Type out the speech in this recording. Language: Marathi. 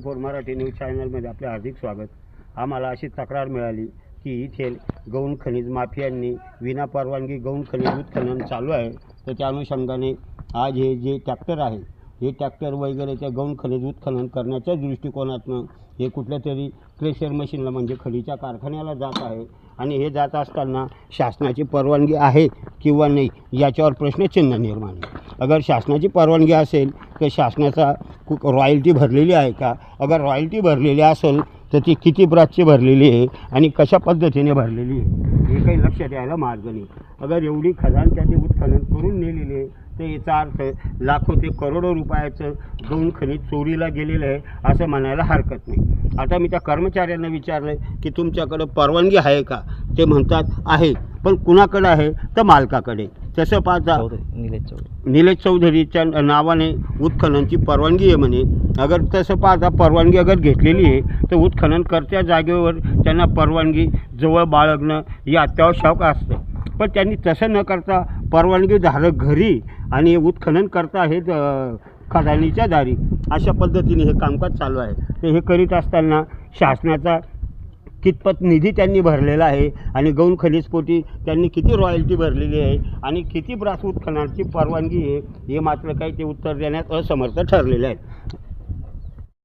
फोर मराठी न्यूज चॅनलमध्ये आपले हार्दिक स्वागत. आम्हाला अशी तक्रार मिळाली की इथे गौण खनिज माफियांनी विनापरवानगी गौण खनिज उत्खनन चालू आहे. तर त्या अनुषंगाने आज हे जे ट्रॅक्टर आहे हे ट्रॅक्टर वगैरे त्या गौण खनिज उत्खनन करण्याच्या दृष्टिकोनातनं हे कुठल्या तरी क्रेशर मशीनला म्हणजे खडीच्या कारखान्याला जात आहे. आणि हे जात असताना शासनाची परवानगी आहे किंवा नाही याच्यावर प्रश्नचिन्ह निर्माण आहे. अगर शासनाची परवानगी असेल तर शासनाचा कु रॉयल्टी भरलेली आहे का? अगर रॉयल्टी भरलेली असेल तर ती किती ब्राचची भरलेली आहे आणि कशा पद्धतीने भरलेली आहे? हे काही लक्ष द्यायला मार्ग नाही. अगर एवढी खदान त्यांनी उत्खनन करून नेलेली आहे तर याचा अर्थ लाखो ते करोडो रुपयाचं दोन खनिज चोरीला गेलेलं आहे असं म्हणायला हरकत नाही. आता मी त्या कर्मचाऱ्यांना विचारलं की तुमच्याकडं परवानगी आहे का? ते म्हणतात आहे. पण कुणाकडं आहे? तर मालकाकडे. तसं पाहता? चौधरी निलेश चौधरी. निलेश चौधरीच्या नावाने उत्खननची परवानगी आहे म्हणे. अगर तसं पाहता परवानगी अगर घेतलेली आहे तर उत्खनन करत्या जागेवर त्यांना परवानगी जवळ बाळगणं हे अत्यावश्यक असतं. पण त्यांनी तसं न करता परवानगी धारक घरी आणि उत्खनन करता हे खदानीच्या दारी अशा पद्धतीने हे कामकाज चालू आहे. तर हे करीत असताना शासनाचा कितपत निधी त्यांनी भरलेला आहे आणि गौण खनिजपोटी त्यांनी किती रॉयल्टी भरलेली आहे आणि किती ब्रास उत्खननाची परवानगी आहे हे मात्र काही ते उत्तर देण्यात असमर्थ ठरलेले आहेत.